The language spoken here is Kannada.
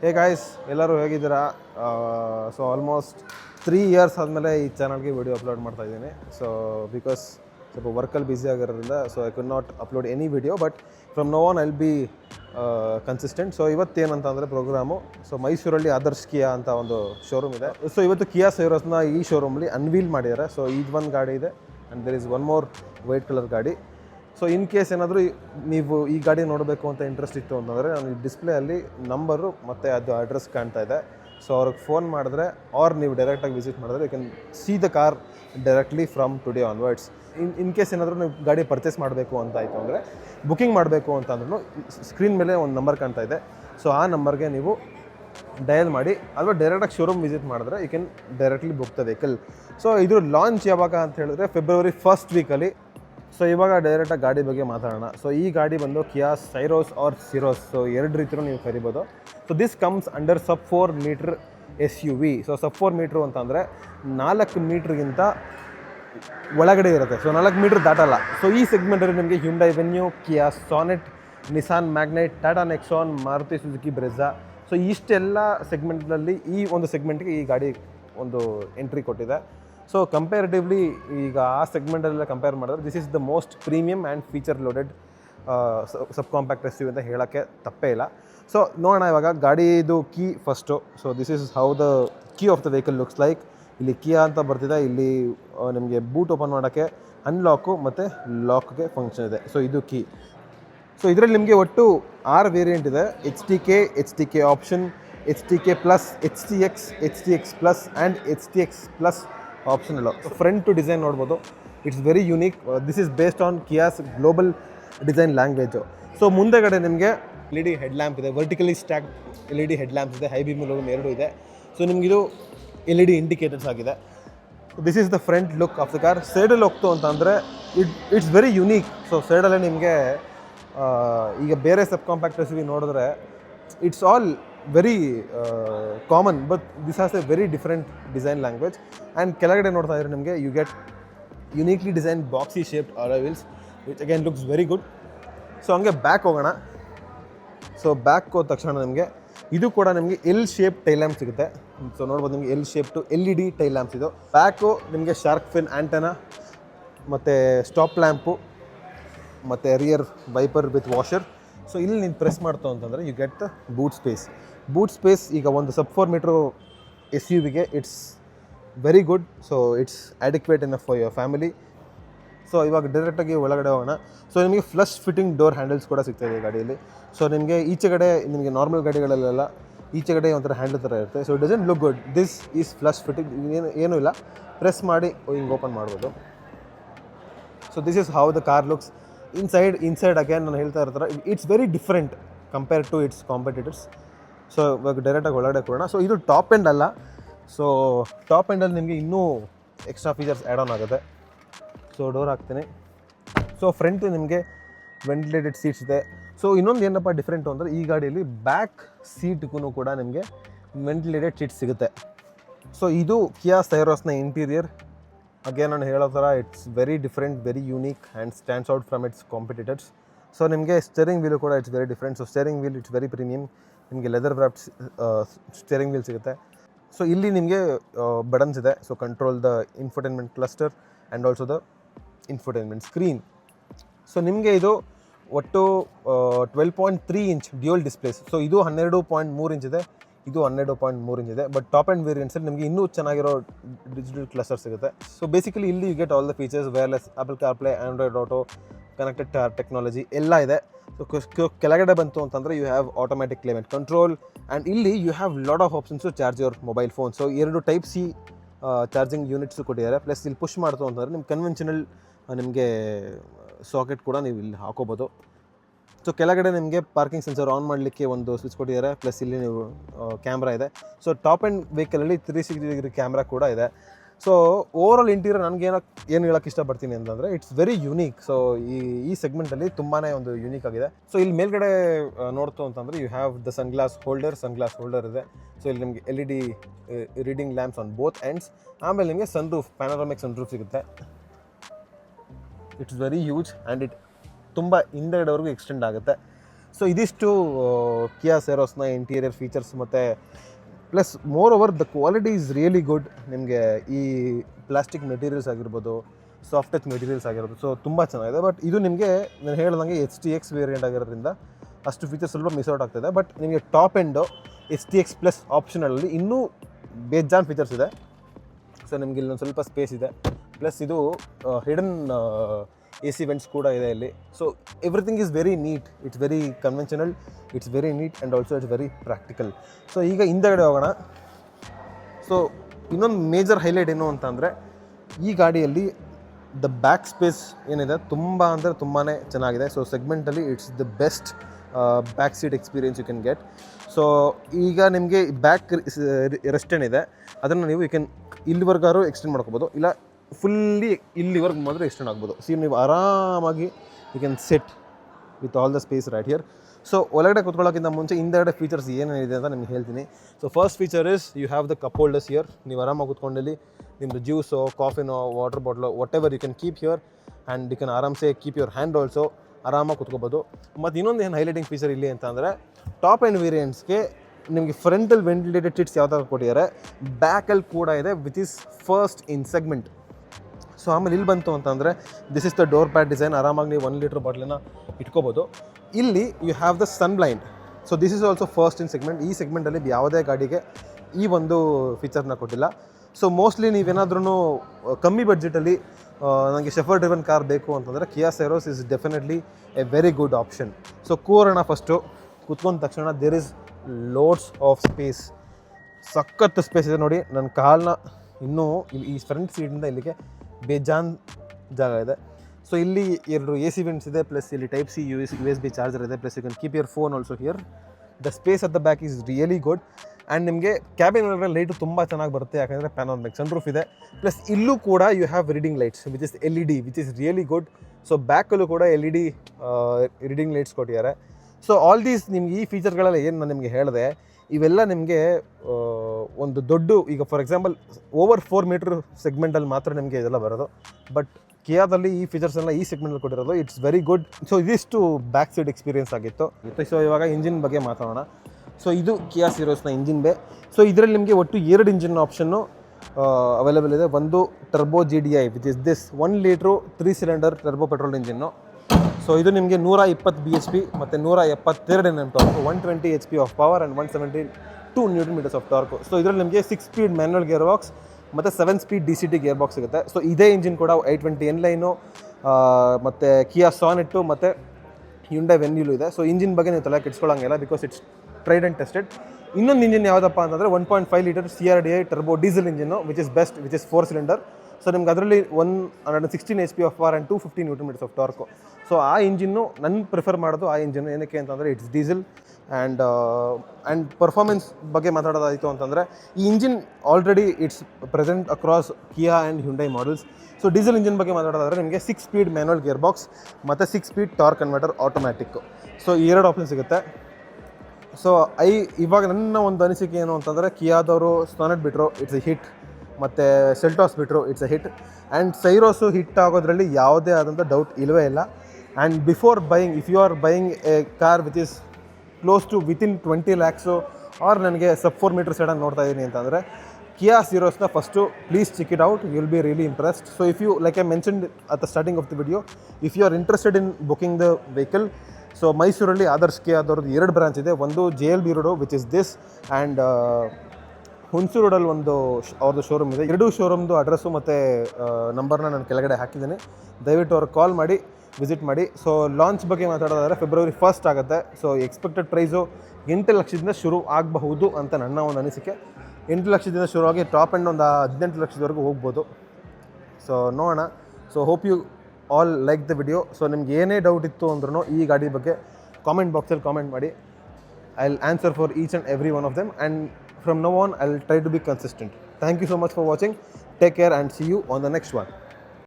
ಹೇ ಗಾಯ್ಸ್ ಎಲ್ಲರೂ ಹೇಗಿದ್ದೀರಾ? ಸೊ ಆಲ್ಮೋಸ್ಟ್ ತ್ರೀ ಇಯರ್ಸ್ ಆದಮೇಲೆ ಈ ಚಾನಲ್ಗೆ ವಿಡಿಯೋ ಅಪ್ಲೋಡ್ ಮಾಡ್ತಾ ಇದ್ದೀನಿ. ಸೊ ಬಿಕಾಸ್ ಸ್ವಲ್ಪ ವರ್ಕಲ್ಲಿ ಬ್ಯುಸಿ ಆಗಿರೋದ್ರಿಂದ so I could not upload any video but from now on I'll be consistent so ಇವತ್ತೇನಂತ ಅಂದರೆ ಪ್ರೋಗ್ರಾಮು ಸೊ ಮೈಸೂರಲ್ಲಿ ಆದರ್ಶ್ ಕಿಯಾ ಅಂತ ಒಂದು ಶೋರೂಮ್ ಇದೆ. ಸೊ ಇವತ್ತು ಕಿಯಾ ಸೈರಸ್ನ ಈ ಶೋರೂಮಲ್ಲಿ ಅನ್ವೀಲ್ ಮಾಡಿದ್ದಾರೆ. ಸೊ ಇದೊಂದು ಗಾಡಿ ಇದೆ and there is one more white colour ಗಾಡಿ. ಸೊ ಇನ್ ಕೇಸ್ ಏನಾದರೂ ನೀವು ಈ ಗಾಡಿ ನೋಡಬೇಕು ಅಂತ ಇಂಟ್ರೆಸ್ಟ್ ಇತ್ತು ಅಂತಂದರೆ, ನಾನು ಈ ಅಲ್ಲಿ ನಂಬರು ಮತ್ತು ಅದು ಅಡ್ರೆಸ್ ಕಾಣ್ತಾ ಇದೆ. ಸೊ ಅವ್ರಿಗೆ ಫೋನ್ ಮಾಡಿದ್ರೆ ಆರ್ ನೀವು ಡೈರೆಕ್ಟಾಗಿ ವಿಸಿಟ್ ಮಾಡಿದ್ರೆ you can see the car directly from today onwards in in case ಏನಾದರೂ ನೀವು ಗಾಡಿ ಪರ್ಚೇಸ್ ಮಾಡಬೇಕು ಅಂತ ಆಯಿತು ಅಂದರೆ ಬುಕಿಂಗ್ ಮಾಡಬೇಕು ಅಂತಂದ್ರೂ ಸ್ಕ್ರೀನ್ ಮೇಲೆ ಒಂದು ನಂಬರ್ ಕಾಣ್ತಾ ಇದೆ. ಸೊ ಆ ನಂಬರ್ಗೆ ನೀವು ಡಯಲ್ ಮಾಡಿ ಅಥವಾ ಡೈರೆಕ್ಟಾಗಿ ಶೋರೂಮ್ ವಿಸಿಟ್ ಮಾಡಿದ್ರೆ you can directly book the vehicle so ಇದು ಲಾಂಚ್ ಯಾವಾಗ ಅಂತ ಹೇಳಿದ್ರೆ ಫೆಬ್ರವರಿ ಫಸ್ಟ್ ವೀಕಲ್ಲಿ ಸೊ ಇವಾಗ ಡೈರೆಕ್ಟಾಗಿ ಗಾಡಿ ಬಗ್ಗೆ ಮಾತಾಡೋಣ. ಸೊ ಈ ಗಾಡಿ ಬಂದು Kia Syros or Syros so ಎರಡು ರೀತಿಯೂ ನೀವು ಕರಿಬೋದು. So this comes under sub four metre S U V so sub four metre ಅಂತಂದರೆ ನಾಲ್ಕು ಮೀಟ್ರಿಗಿಂತ ಒಳಗಡೆ ಇರುತ್ತೆ. ಸೊ ನಾಲ್ಕು ಮೀಟ್ರ್ ದಾಟಲ್ಲ. ಸೊ ಈ ಸೆಗ್ಮೆಂಟಲ್ಲಿ ನಿಮಗೆ Hyundai Venue Kia Sonet Nissan Magnite Tata Nexon Maruti Suzuki Brezza so ಇಷ್ಟೆಲ್ಲ ಸೆಗ್ಮೆಂಟ್ನಲ್ಲಿ ಈ ಒಂದು ಸೆಗ್ಮೆಂಟ್ಗೆ ಈ ಗಾಡಿ ಒಂದು ಎಂಟ್ರಿ ಕೊಟ್ಟಿದೆ. ಸೊ ಕಂಪೇರಿಟಿವ್ಲಿ ಈಗ ಆ ಸೆಗ್ಮೆಂಟಲ್ಲೆಲ್ಲ ಕಂಪೇರ್ ಮಾಡಿದ್ರೆ this is the most premium and feature loaded sub compact S U ಅಂತ ಹೇಳೋಕ್ಕೆ ತಪ್ಪೇ ಇಲ್ಲ. ಸೊ ನೋಡೋಣ ಇವಾಗ ಗಾಡಿದು key first so this is how the key of the vehicle looks like ಇಲ್ಲಿ ಕಿಯಾ ಅಂತ ಬರ್ತಿದೆ. ಇಲ್ಲಿ ನಿಮಗೆ ಬೂಟ್ ಓಪನ್ ಮಾಡೋಕ್ಕೆ ಅನ್ಲಾಕು ಮತ್ತು ಲಾಕ್ಗೆ ಫಂಕ್ಷನ್ ಇದೆ. ಸೊ ಇದು ಕೀ ಸೊ ಇದರಲ್ಲಿ ನಿಮಗೆ ಒಟ್ಟು ಆರು ವೇರಿಯಂಟ್ ಇದೆ. H T K H T K option H T K plus H T X H T X plus and H T X plus option ಇಲ್ಲ ಫ್ರಂಟ್ ಟು ಡಿಸೈನ್ ನೋಡ್ಬೋದು it's very unique this is based on Kia's global design language so ಮುಂದೆಗಡೆ ನಿಮಗೆ ಎಲ್ ಇ ಹೆಡ್ ಲ್ಯಾಂಪ್ ಇದೆ. Vertically stack L E D head lamps ಇದೆ. ಹೈ ಬಿಮ್ ಲೋಮ್ ಎರಡು ಇದೆ. ಸೊ ನಿಮಗಿದು ಎಲ್ ಇ ಡಿ ಇಂಡಿಕೇಟರ್ಸ್ ಆಗಿದೆ this is the front look of the car ಸೈಡಲ್ಲಿ ಹೋಗ್ತು ಅಂತಂದರೆ it it's very unique so ಸೈಡಲ್ಲೇ ನಿಮಗೆ ಈಗ ಬೇರೆ ಸಬ್ ಕಾಂಪ್ಯಾಕ್ಟ್ ಎಸ್ ನೋಡಿದ್ರೆ it's all very common but this has a very different design language and ಕೆಳಗಡೆ ನೋಡ್ತಾ ಇದ್ರೆ ನಿಮಗೆ you get uniquely design boxy shaped alloy wheels which again looks very good so ಹಂಗೆ ಬ್ಯಾಕ್ ಹೋಗೋಣ. ಸೊ ಬ್ಯಾಕ್ ಹೋದ ತಕ್ಷಣ ನಿಮಗೆ ಇದು ಕೂಡ ನಿಮಗೆ ಎಲ್ ಶೇಪ್ ಟೈಲ್ ಲ್ಯಾಂಪ್ ಸಿಗುತ್ತೆ. ಸೊ ನೋಡ್ಬೋದು ನಿಮಗೆ L shape two L E D tail lamps ಇದು. ಬ್ಯಾಕು ನಿಮಗೆ ಶಾರ್ಕ್ ಫಿನ್ ಆ್ಯಂಟನ ಮತ್ತು ಸ್ಟಾಪ್ ಲ್ಯಾಂಪು ಮತ್ತು rear wiper with washer so ಇಲ್ಲಿ ನೀನು ಪ್ರೆಸ್ ಮಾಡ್ತು ಅಂತಂದರೆ you get the boot space boot space ಈಗ ಒಂದು sub four metre S U ವಿಗೆ it's very good so it's adequate in for your family so ಇವಾಗ ಡೈರೆಕ್ಟಾಗಿ ಒಳಗಡೆ ಹೋಗೋಣ. ಸೊ ನಿಮಗೆ ಫ್ಲಶ್ ಫಿಟ್ಟಿಂಗ್ ಡೋರ್ ಹ್ಯಾಂಡಲ್ಸ್ ಕೂಡ ಸಿಗ್ತದೆ ಈ ಗಾಡಿಯಲ್ಲಿ. ಸೊ ನಿಮಗೆ ಈಚೆಗಡೆ ನಿಮಗೆ ನಾರ್ಮಲ್ ಗಾಡಿಗಳಲ್ಲೆಲ್ಲ ಈಚೆಗಡೆ ಒಂಥರ ಹ್ಯಾಂಡಲ್ ಥರ ಇರುತ್ತೆ. So doesn't look good this is flush fitting ಏನು, ಏನೂ ಇಲ್ಲ. ಪ್ರೆಸ್ ಮಾಡಿ ಹಿಂಗೆ ಓಪನ್ ಮಾಡ್ಬೋದು. So this is how the car looks inside inside again ನಾನು ಹೇಳ್ತಾ ಇರ್ತಾರೆ it's very different compare to its competitors so ಇವಾಗ ಡೈರೆಕ್ಟಾಗಿ ಒಳಗಡೆ ಕೊಡೋಣ. ಸೊ ಇದು ಟಾಪ್ ಎಂಡ್ ಅಲ್ಲ. ಸೊ ಟಾಪ್ ಎಂಡಲ್ಲಿ ನಿಮಗೆ ಇನ್ನೂ ಎಕ್ಸ್ಟ್ರಾ ಫೀಚರ್ಸ್ ಆ್ಯಡ್ ಆನ್ ಆಗುತ್ತೆ. ಸೊ ಡೋರ್ ಹಾಕ್ತೀನಿ. ಸೊ ಫ್ರಂಟ್ ನಿಮಗೆ ವೆಂಟಿಲೇಟೆಡ್ ಸೀಟ್ಸ್ ಇದೆ. ಸೊ ಇನ್ನೊಂದು ಏನಪ್ಪ ಡಿಫ್ರೆಂಟು ಅಂದರೆ ಈ ಗಾಡಿಯಲ್ಲಿ ಬ್ಯಾಕ್ ಸೀಟ್ಗೂ ಕೂಡ ನಿಮಗೆ ವೆಂಟಿಲೇಟೆಡ್ ಸೀಟ್ ಸಿಗುತ್ತೆ. ಸೊ ಇದು ಕಿಯಾ ಸೈರೋಸ್ನ ಇಂಟೀರಿಯರ್ ಅಗೇನ್ ನಾನು ಹೇಳೋ ಥರ it's very different very unique and stands out from its competitors so ನಿಮಗೆ ಸ್ಟೇರಿಂಗ್ ವೀಲು ಕೂಡ it's very different so steering wheel it's very premium ನಿಮಗೆ ಲೆದರ್ ವ್ರಾಪ್ಡ್ ಸ್ಟೇರಿಂಗ್ ವೀಲ್ ಸಿಗುತ್ತೆ. ಸೊ ಇಲ್ಲಿ ನಿಮಗೆ ಬಟನ್ಸ್ ಇದೆ. So control the infotainment cluster and also the infotainment screen so ನಿಮಗೆ ಇದು ಒಟ್ಟು twelve point three inch dual displays so ಇದು ಹನ್ನೆರಡು ಪಾಯಿಂಟ್ ಮೂರು ಇಂಚ್ ಇದೆ. ಇದು ಹನ್ನೆರಡು ಪಾಯಿಂಟ್ ಮೂರು ಇಂಚ್ ಇದೆ ಬಟ್ ಟಾಪ್ ಆ್ಯಂಡ್ ವೇರಿಯಂಟ್ಸಲ್ಲಿ ನಿಮಗೆ ಇನ್ನೂ ಚೆನ್ನಾಗಿರೋ ಡಿಜಿಟಲ್ ಕ್ಲಸ್ಟರ್ ಸಿಗುತ್ತೆ. ಸೊ ಬೇಸಿಕಲಿ ಇಲ್ಲಿ you get all the features wireless Apple CarPlay Android Auto connected technology ಎಲ್ಲ ಇದೆ. ಸೊ ಕೆಳಗಡೆ ಬಂತು ಅಂತಂದರೆ you have automatic climate control and ಇಲ್ಲಿ you have lot of options charge your mobile phone so ಎರಡು ಟೈಪ್ ಸಿ ಚಾರ್ಜಿಂಗ್ ಯೂನಿಟ್ಸು ಕೊಟ್ಟಿದ್ದಾರೆ. ಪ್ಲಸ್ ಇಲ್ಲಿ ಪುಷ್ ಮಾಡ್ತು ಅಂತಂದರೆ ನಿಮ್ಮ ಕನ್ವೆನ್ಷನಲ್ ನಿಮಗೆ ಸಾಕೆಟ್ ಕೂಡ ನೀವು ಇಲ್ಲಿ ಹಾಕೋಬೋದು. ಸೊ ಕೆಳಗಡೆ ನಿಮಗೆ ಪಾರ್ಕಿಂಗ್ ಸೆನ್ಸರ್ ಆನ್ ಮಾಡಲಿಕ್ಕೆ ಒಂದು ಸ್ವಿಚ್ ಕೊಟ್ಟಿದ್ದಾರೆ. ಪ್ಲಸ್ ಇಲ್ಲಿ ನೀವು ಕ್ಯಾಮ್ರಾ ಇದೆ. ಸೊ ಟಾಪ್ ಆ್ಯಂಡ್ ವೆಹಿಕಲಲ್ಲಿ ತ್ರೀ ಸಿಕ್ಸ್ಟಿ ಡಿಗ್ರಿ ಕ್ಯಾಮ್ರಾ ಕೂಡ ಇದೆ. ಸೊ ಓವರ್ ಆಲ್ ಇಂಟೀರಿಯರ್ ನನಗೆ ಏನೋ, ಏನು ಹೇಳೋಕ್ಕೆ ಇಷ್ಟಪಡ್ತೀನಿ ಅಂತಂದರೆ ಇಟ್ಸ್ ವೆರಿ ಯುನೀಕ್ ಸೊ ಈ ಈ ಸೆಗ್ಮೆಂಟಲ್ಲಿ ತುಂಬಾ ಒಂದು ಯುನೀಕ್ ಆಗಿದೆ. ಸೊ ಇಲ್ಲಿ ಮೇಲ್ಗಡೆ ನೋಡ್ತು ಅಂತಂದರೆ you have the sunglass holder sunglass holder ಇದೆ. ಸೊ ಇಲ್ಲಿ ನಿಮಗೆ L E D reading lamps on both ends ಆಮೇಲೆ ನಿಮಗೆ sun roof panoramic sun roof ಸಿಗುತ್ತೆ. It's very huge and it ತುಂಬ ಹಿಂದೆಗಡೆವರೆಗೂ ಎಕ್ಸ್ಟೆಂಡ್ ಆಗುತ್ತೆ. ಸೊ ಇದಿಷ್ಟು ಕಿಯಾ ಸೆರೋಸ್ನ ಇಂಟೀರಿಯರ್ ಫೀಚರ್ಸ್ ಮತ್ತು plus moreover the quality is really good ನಿಮಗೆ ಈ ಪ್ಲಾಸ್ಟಿಕ್ ಮೆಟೀರಿಯಲ್ಸ್ ಆಗಿರ್ಬೋದು ಸಾಫ್ಟ್ ಟಚ್ ಮೆಟೀರಿಯಲ್ಸ್ ಆಗಿರ್ಬೋದು ಸೊ ತುಂಬ ಚೆನ್ನಾಗಿದೆ. ಬಟ್ ಇದು ನಿಮಗೆ, ನಾನು ಹೇಳ್ದಂಗೆ ಎಚ್ ಟಿ ಎಕ್ಸ್ ವೇರಿಯಂಟ್ ಆಗಿರೋದ್ರಿಂದ ಅಷ್ಟು ಫೀಚರ್ಸ್ ಸ್ವಲ್ಪ ಮಿಸ್ ಔಟ್ ಆಗ್ತದೆ. ಬಟ್ ನಿಮಗೆ top end H T X plus ಆಪ್ಷನಲ್ಲಿ ಇನ್ನೂ ಬೇಜಾನ್ ಫೀಚರ್ಸ್ ಇದೆ. ಸೊ ನಿಮ್ಗೆ ಇಲ್ಲೊಂದು ಸ್ವಲ್ಪ ಸ್ಪೇಸ್ ಇದೆ. ಪ್ಲಸ್ ಇದು ಹಿಡನ್ ಎ ಸಿ ವೆಂಟ್ಸ್ ಕೂಡ ಇದೆ ಇಲ್ಲಿ so everything is very neat it's very conventional it's very neat and also it's very practical so ಈಗ ಹಿಂದಗಡೆ ಹೋಗೋಣ. ಸೊ ಇನ್ನೊಂದು ಮೇಜರ್ ಹೈಲೈಟ್ ಏನು ಅಂತ ಅಂದರೆ, ಈ ಗಾಡಿಯಲ್ಲಿ ದ ಬ್ಯಾಕ್ ಸ್ಪೇಸ್ ಏನಿದೆ, ತುಂಬ ಅಂದರೆ ತುಂಬಾ ಚೆನ್ನಾಗಿದೆ. So ಸೆಗ್ಮೆಂಟಲ್ಲಿ it's the best back seat experience you can get so ಈಗ ನಿಮಗೆ ಬ್ಯಾಕ್ ರೆಸ್ಟ್ ಏನಿದೆ ಅದನ್ನು ನೀವು ಯು ಕ್ಯಾನ್ ಇಲ್ಲಿವರೆಗಾರು ಎಕ್ಸ್ಟೆಂಡ್ ಮಾಡ್ಕೋಬೋದು. ಇಲ್ಲ ಫುಲ್ಲಿ ಇಲ್ಲಿವರೆಗೆ ಮಾತ್ರ ಎಕ್ಸ್ಟೆಂಡ್ ಆಗ್ಬೋದು. ಸಿ ನೀವು ಆರಾಮಾಗಿ you can set with all the space right here so ಒಳಗಡೆ ಕುತ್ಕೊಳ್ಳೋಕ್ಕಿಂತ ಮುಂಚೆ ಹಿಂದೆಗಡೆ ಫೀಚರ್ಸ್ ಏನೇನಿದೆ ಅಂತ ನಿಮ್ಗೆ ಹೇಳ್ತೀನಿ. So first feature is you have the cup holders here ನೀವು ಆರಾಮಾಗಿ ಕುತ್ಕೊಂಡಲ್ಲಿ ನಿಮ್ಮದು ಜ್ಯೂಸೋ ಕಾಫಿನೋ water ಬಾಟ್ಲೋ whatever you can keep here and you can ಆರಾಮ್ಸೆ ಕೀಪ್ ಯುವರ್ ಹ್ಯಾಂಡ್ ಆಲ್ಸೋ ಆರಾಮಾಗಿ ಕುತ್ಕೋಬೋದು. ಮತ್ತು ಇನ್ನೊಂದು ಏನು ಹೈಲೈಟಿಂಗ್ ಫೀಚರ್ ಇಲ್ಲಿ ಅಂತ ಅಂದರೆ ಟಾಪ್ ಆ್ಯಂಡ್ ವೇರಿಯಂಟ್ಸ್ಗೆ ನಿಮಗೆ ಫ್ರಂಟಲ್ ವೆಂಟಿಲೇಟೆಡ್ ಸೀಟ್ಸ್ ಯಾವ ಥರ ಕೊಟ್ಟಿದ್ದಾರೆ ಬ್ಯಾಕಲ್ಲಿ ಕೂಡ ಇದೆ with is first in segment so ಆಮೇಲೆ ಇಲ್ಲಿ ಬಂತು ಅಂತಂದರೆ this is the door pad design ಆರಾಮಾಗಿ ನೀವು ಒನ್ ಲೀಟ್ರ್ ಬಾಟ್ಲಿನ ಇಟ್ಕೋಬೋದು. ಇಲ್ಲಿ you have the sun blind so this is also first in segment ಈ ಸೆಗ್ಮೆಂಟಲ್ಲಿ ಯಾವುದೇ ಗಾಡಿಗೆ ಈ ಒಂದು ಫೀಚರ್ನ ಕೊಟ್ಟಿಲ್ಲ. ಸೊ ಮೋಸ್ಟ್ಲಿ ನೀವೇನಾದ್ರೂ ಕಮ್ಮಿ ಬಡ್ಜೆಟಲ್ಲಿ ನನಗೆ ಶೆಫರ್ ಡ್ರಿವನ್ ಕಾರ್ ಬೇಕು ಅಂತಂದರೆ Kia Syros is definitely a very good option so ಕೂರೋಣ first ಕೂತ್ಕೊಂಡ ತಕ್ಷಣ there is loads of space ಸಖತ್ತು ಸ್ಪೇಸ್ ಇದೆ ನೋಡಿ. ನನ್ನ ಕಾಲನ್ನ ಇನ್ನೂ ಈ ಫ್ರಂಟ್ ಸೀಟಿಂದ ಇಲ್ಲಿಗೆ ಬೇಜಾನ್ ಜಾಗ ಇದೆ. ಸೊ ಇಲ್ಲಿ ಎರಡು ಎ ಸಿ ವಿಂಡ್ಸ್ ಇದೆ ಪ್ಲಸ್ ಇಲ್ಲಿ type C U S B S B charger ಇದೆ plus you can keep your phone also here the space at the back is really good and ನಿಮಗೆ ಕ್ಯಾಬಿನ್ ಒಳಗಡೆ ಲೈಟು ತುಂಬ ಚೆನ್ನಾಗಿ ಬರುತ್ತೆ, ಯಾಕಂದರೆ ಪ್ಯಾನಾರ್ಮಿಕ್ ಸನ್ ರೂಫ್ ಇದೆ. ಪ್ಲಸ್ ಇಲ್ಲೂ ಕೂಡ you have reading lights which is L E D which is really good so ಬ್ಯಾಕಲ್ಲೂ ಕೂಡ L E D reading lights ಕೊಟ್ಟಿದ್ದಾರೆ. ಸೊ ಆಲ್ ದೀಸ್ ನಿಮ್ಗೆ ಈ ಫೀಚರ್ಗಳೆಲ್ಲ ಏನು ನಾನು ನಿಮಗೆ ಹೇಳಿದೆ ಇವೆಲ್ಲ ನಿಮಗೆ ಒಂದು ದೊಡ್ಡ, ಈಗ for example over four metre ಸೆಗ್ಮೆಂಟಲ್ಲಿ ಮಾತ್ರ ನಿಮಗೆ ಇದೆಲ್ಲ ಬರೋದು. ಬಟ್ ಕಿಯಾದಲ್ಲಿ ಈ ಫೀಚರ್ಸ್ ಎಲ್ಲ ಈ ಸೆಗ್ಮೆಂಟಲ್ಲಿ ಕೊಟ್ಟಿರೋದು. ಇಟ್ಸ್ ವೆರಿ ಗುಡ್ ಸೊ ಇದಿಷ್ಟು ಬ್ಯಾಕ್ ಸೈಡ್ ಎಕ್ಸ್ಪೀರಿಯನ್ಸ್ ಆಗಿತ್ತು ಸೊ ಇವಾಗ ಇಂಜಿನ್ ಬಗ್ಗೆ ಮಾತಾಡೋಣ. ಸೊ ಇದು ಕಿಯಾ ಸಿರೋಸ್ನ ಇಂಜಿನ್ ಬೇ. ಸೊ ಇದರಲ್ಲಿ ನಿಮಗೆ ಒಟ್ಟು ಎರಡು ಇಂಜಿನ್ ಆಪ್ಷನ್ನು ಅವೈಲೇಬಲ್ ಇದೆ. ಒಂದು turbo G D I which is this one litre three cylinder turbo petrol engine so ಇದು ನಿಮಗೆ ನೂರ ಇಪ್ಪತ್ತು ಬಿ ಎಚ್ ಪಿ ಮತ್ತು ನೂರ ಎಪ್ಪತ್ತೆರಡು N M torque one twenty H P of power and one seventy two newton metres of torque so ಇದರಲ್ಲಿ ನಿಮಗೆ six speed manual gear box ಮತ್ತು seven speed D C T gear box ಸಿಗುತ್ತೆ. ಸೊ ಇದೇ ಇಂಜಿನ್ ಕೂಡ ಐ ಟ್ವೆಂಟಿ ಎನ್ ಲೈನು ಮತ್ತು ಕಿಯಾ ಸಾನೆಟ್ಟು ಮತ್ತು ಹ್ಯುಂಡೈ ವೆನ್ಯೂಲು ಇದೆ. ಸೊ ಇಂಜಿನ್ ಬಗ್ಗೆ ನೀವು ತಲೆ ಕೆಡ್ಸ್ಕೊಳ್ಳೋಂಗಿಲ್ಲ because it's tried and tested ಇನ್ನೊಂದು ಇಂಜಿನ್ ಯಾವುದಪ್ಪ ಅಂತಂದರೆ one point five litre C R D I turbo diesel engine which is best which is four cylinder so ನಿಮ್ಗೆ ಅದರಲ್ಲಿ one hundred sixteen S P of power and two fifteen newton metres of torque so ಆ ಇಂಜಿನ್ನು ನನ್ನ ಪ್ರಿಫರ್ ಮಾಡೋದು ಆ ಇಂಜಿನ್ ಏನಕ್ಕೆ ಅಂತಂದರೆ it's diesel and and performance ಬಗ್ಗೆ ಮಾತಾಡೋದಾಯಿತು ಅಂತಂದರೆ ಈ engine already it's present across Kia and Hyundai models so diesel engine ಬಗ್ಗೆ ಮಾತಾಡೋದಾದ್ರೆ ನಿಮಗೆ six speed manual gear box ಮತ್ತು six speed torque converter automatic so ಈ ಎರಡು ಆಪ್ಷನ್ ಸಿಗುತ್ತೆ. ಸೊ ಐ ಇವಾಗ ನನ್ನ ಒಂದು ಅನಿಸಿಕೆ ಏನು ಅಂತಂದರೆ ಕಿಯಾದವರು ಸ್ಟಾನೆಟ್ ಬಿಟ್ಟರು ಇಟ್ಸ್ ಎ ಹಿಟ್ ಮತ್ತು ಸೆಲ್ಟಾಸ್ ಬಿಟ್ರು it's a hit and Syros hit ಆಗೋದ್ರಲ್ಲಿ ಯಾವುದೇ ಆದಂಥ ಡೌಟ್ ಇಲ್ಲವೇ ಇಲ್ಲ. And before buying if you are buying a car with is close to within twenty lakhs or ನನಗೆ ಸಬ್ ಫೋರ್ ಮೀಟರ್ ಸೈಡನ್ನು ನೋಡ್ತಾ ಇದ್ದೀನಿ ಅಂತಂದರೆ Kia ಸೀರೋಸ್ನ first please check it out you will be really impressed so if you like I mentioned at the starting of the video if you are interested in booking the vehicle so ಮೈಸೂರಲ್ಲಿ ಆದರ್ಶ್ ಕಿಯಾದವ್ರದ್ದು ಎರಡು ಬ್ರಾಂಚ್ ಇದೆ. ಒಂದು J L B road which is this and Hunsur ರೋಡಲ್ಲಿ ಒಂದು ಅವ್ರದ್ದು ಶೋರೂಮ್ ಇದೆ. ಎರಡೂ ಶೋರೂಮ್ದು ಅಡ್ರೆಸ್ಸು ಮತ್ತು ನಂಬರ್ನ ನಾನು ಕೆಳಗಡೆ ಹಾಕಿದ್ದೀನಿ. ದಯವಿಟ್ಟು ಅವ್ರಿಗೆ ಕಾಲ್ ಮಾಡಿ ವಿಸಿಟ್ ಮಾಡಿ. ಸೊ ಲಾಂಚ್ ಬಗ್ಗೆ ಮಾತಾಡೋದಾದ್ರೆ ಫೆಬ್ರವರಿ ಫಸ್ಟ್ ಆಗುತ್ತೆ. ಸೊ ಎಕ್ಸ್ಪೆಕ್ಟೆಡ್ ಪ್ರೈಸು ಎಂಟು ಲಕ್ಷದಿಂದ ಶುರು ಆಗಬಹುದು ಅಂತ ನನ್ನ ಒಂದು ಅನಿಸಿಕೆ. ಎಂಟು ಲಕ್ಷದಿಂದ ಶುರುವಾಗಿ ಟಾಪ್ ಎಂಡ್ ಒಂದು ಹದಿನೆಂಟು ಲಕ್ಷದವರೆಗೂ ಹೋಗ್ಬೋದು. ಸೊ ನೋಡೋಣ. So hope you all like the video so ನಿಮ್ಗೆ ಏನೇ ಡೌಟ್ ಇತ್ತು ಅಂದ್ರೂ ಈ ಗಾಡಿ ಬಗ್ಗೆ ಕಾಮೆಂಟ್ ಬಾಕ್ಸಲ್ಲಿ ಕಾಮೆಂಟ್ ಮಾಡಿ. I will answer for each and every one of them and from now on, I'll try to be consistent. Thank you so much for watching. Take care and see you on the next one.